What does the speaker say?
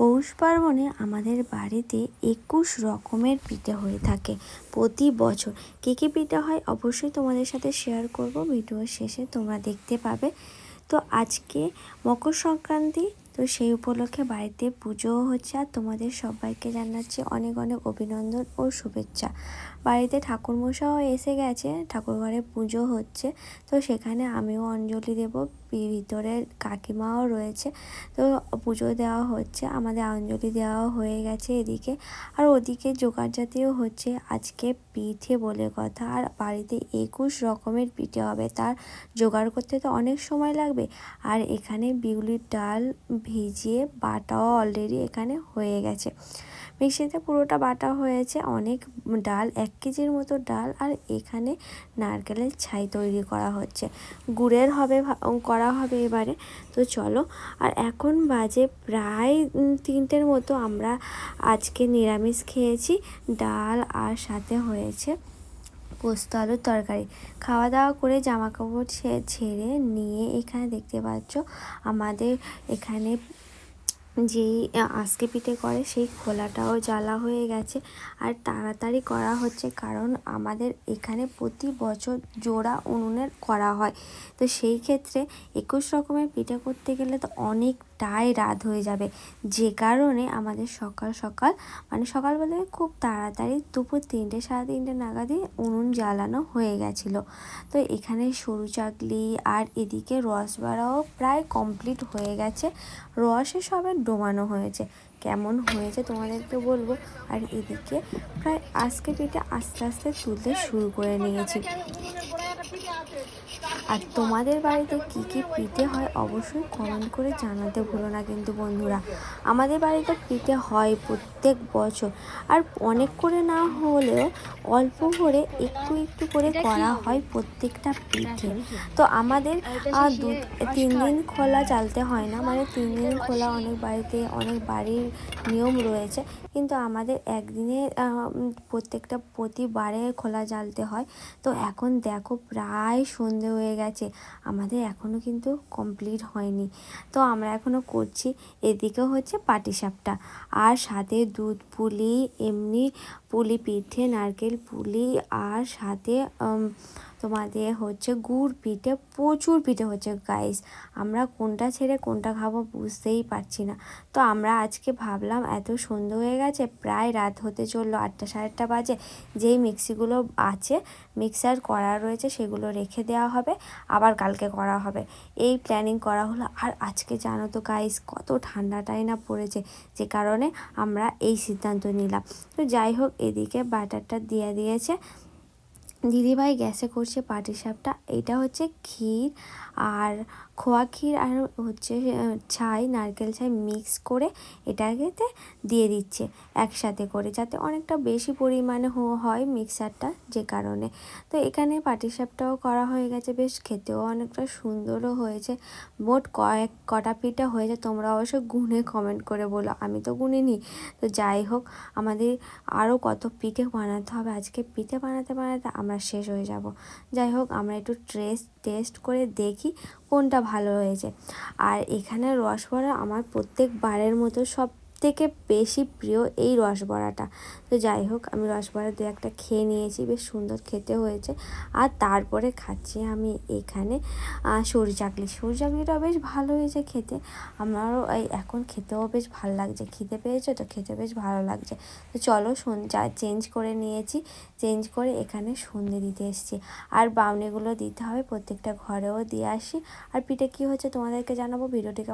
পৌষ পার্বণে আমাদের বাড়িতে একুশ রকমের পিঠে হয়ে থাকে প্রতি বছর। কী কী পিঠে হয় অবশ্যই তোমাদের সাথে শেয়ার করব ভিডিও শেষে তোমরা দেখতে পাবে। তো আজকে মকর সংক্রান্তি তো সেই উপলক্ষে বাড়িতে পুজোও হচ্ছে আর তোমাদের সবাইকে জানাচ্ছি অনেক অনেক অভিনন্দন ও শুভেচ্ছা। বাড়িতে ঠাকুরমশাও এসে গেছে, ঠাকুরঘরে পুজো হচ্ছে। তো সেখানে আমিও অঞ্জলি দেব, ভিতরে কাকিমাও রয়েছে। তো পুজো দেওয়া হচ্ছে, আমাদের অঞ্জলি দেওয়াও হয়ে গেছে এদিকে। আর ওদিকে জোগাড় জাতীয় হচ্ছে, আজকে পিঠে বলে কথা। আর বাড়িতে একুশ রকমের পিঠে হবে, তার জোগাড় করতে তো অনেক সময় লাগবে। আর এখানে বিউলির ডাল ভিজিয়ে বাটাও অলরেডি এখানে হয়ে গেছে। মিক্সিতে পুরোটা বাটা হয়েছে, অনেক ডাল, এক কেজির মতো ডাল, আর এখানে নারকেলের ছাই তৈরি করা হচ্ছে। গুড়ের হবে করা হবে এবারে। তো চলো, আর এখন বাজে প্রায় তিনটের মতো। আমরা আজকে নিরামিষ খেয়েছি, ডাল আর সাথে হয়েছে পোস্ত, আলুর তরকারি। খাওয়া দাওয়া করে জামা কাপড় ছেড়ে নিয়ে এখানে দেখতে পাচ্ছ আমাদের এখানে যেই আজকে পিঠে করে সেই খোলাটাও জ্বালা হয়ে গেছে। আর তাড়াতাড়ি করা হচ্ছে কারণ আমাদের এখানে প্রতি বছর জোড়া উনুনের করা হয়। তো সেই ক্ষেত্রে একুশ রকমের পিঠে করতে গেলে তো অনেকটাই রাত হয়ে যাবে। যে কারণে আমাদের সকাল সকাল মানে সকাল বলে খুব তাড়াতাড়ি দুপুর তিনটে, সাড়ে তিনটে নাগাদই উনুন জ্বালানো হয়ে গেছিল। তো এখানে সরু চাকলি আর এদিকে রসবাড়াও প্রায় কমপ্লিট হয়ে গেছে। রসে সবে ডোমানো হয়েছে। কেমন হয়েছে তোমাদেরকে বলব? আর এদিকে প্রায় আজকে পিঠে আস্তে আস্তে তুলতে শুরু করে নিয়েছি আর তোমাদের বাড়িতে কি কি পিঠে হয় অবশ্যই কমেন্ট করে জানাতে ভুলো না কিন্তু বন্ধুরা। আমাদের বাড়িতে পিঠে হয় প্রত্যেক বছর। আর অনেক করে না হলেও অল্প করে একটু একটু করে করা হয় প্রত্যেকটা পিঠে। তো আমাদের দু তিন দিন খোলা চালতে হয় না। মানে তিন দিন খোলা অনেক বাড়িতে অনেক বাড়ির নিয়ম রয়েছে। কিন্তু আমাদের একদিনে প্রত্যেকটা প্রতিবারে খোলা জ্বালতে হয়। তো এখন দেখো প্রায় সন্ধে হয়ে গেছে। আমাদের এখনও কিন্তু কমপ্লিট হয়নি। তো আমরা এখনও করছি, এদিকেও হচ্ছে পাটিসাপটা। আর সাথে দুধ পুলি, এমনি পুলি, পিঠে, নারকেল পুলি, আর সাথে তোমাদের হচ্ছে গুড় পিঠে, প্রচুর পিঠে হচ্ছে গাইস আমরা কোনটা ছেড়ে কোনটা খাব বুঝতেই পারছি না। তো আমরা আজকে ভাবলাম এত সন্ধ্যে হয়ে গেছে, প্রায় রাত হতে চলল আটটা সাড়ে আটটা বাজে। যেই মিক্সিগুলো আছে, মিক্সার করা রয়েছে সেগুলো রেখে দেওয়া হবে, আবার কালকে করা হবে। এই প্ল্যানিং করা হলো, আর আজকে জানো তো গাইস কত ঠান্ডাটাই না পড়েছে, যে কারণে আমরা এই সিদ্ধান্ত নিলাম। তো যাই হোক, এদিকে বাটারটা দিয়ে দিয়েছে। দিদিভাই গ্যাসে করছে পাটিসাপটা এটা হচ্ছে ক্ষীর আর খোয়া ক্ষীর আর হচ্ছে ছাই, নারকেল ছাই মিক্স করে এটাকেতে দিয়ে দিচ্ছে একসাথে করে, যাতে অনেকটা বেশি পরিমাণে হয় মিক্সারটা যে কারণে। তো এখানে পাটিসাপটাও করা হয়ে গেছে, বেশ খেতেও অনেকটা সুন্দরও হয়েছে। মোট কয়েক কটা পিঠা হয়েছে, তোমরা অবশ্য গুনে কমেন্ট করে বলো, আমি তো গুনিনি। তো যাই হোক, আমাদের আরও কত পিঠে বানাতে হবে, আজকে পিঠে বানাতে বানাতে আমরা শেষ হয়ে যাব। যাই হোক, আমরা একটু ট্রেস টেস্ট করে দেখি কোনটা ভালো হয়েছে। আর এখানে রসবড়া আমার প্রত্যেকবারের মতো সব থেকে বেশি প্রিয় এই রসবড়াটা। তো যাই হোক, আমি রসবড়া দু একটা খেয়ে নিয়েছি, বেশ সুন্দর খেতে হয়েছে। আর তারপরে খাচ্ছি আমি এখানে সরু চাকলি। সরু চাকলিটাও বেশ ভালো হয়েছে খেতে। আমারও এই এখন খেতেও বেশ ভালো লাগছে। খিদে পেয়েছে তো খেতে বেশ ভালো লাগছে। তো চলো যা চেঞ্জ করে নিয়েছি, চেঞ্জ করে এখানে সন্ধে দিতে এসেছি। আর বাউনিগুলো দিতে হবে, প্রত্যেকটা ঘরেও দিয়ে আসি। আর পিঠে কী হচ্ছে তোমাদেরকে জানাব? ভিডিওটিকে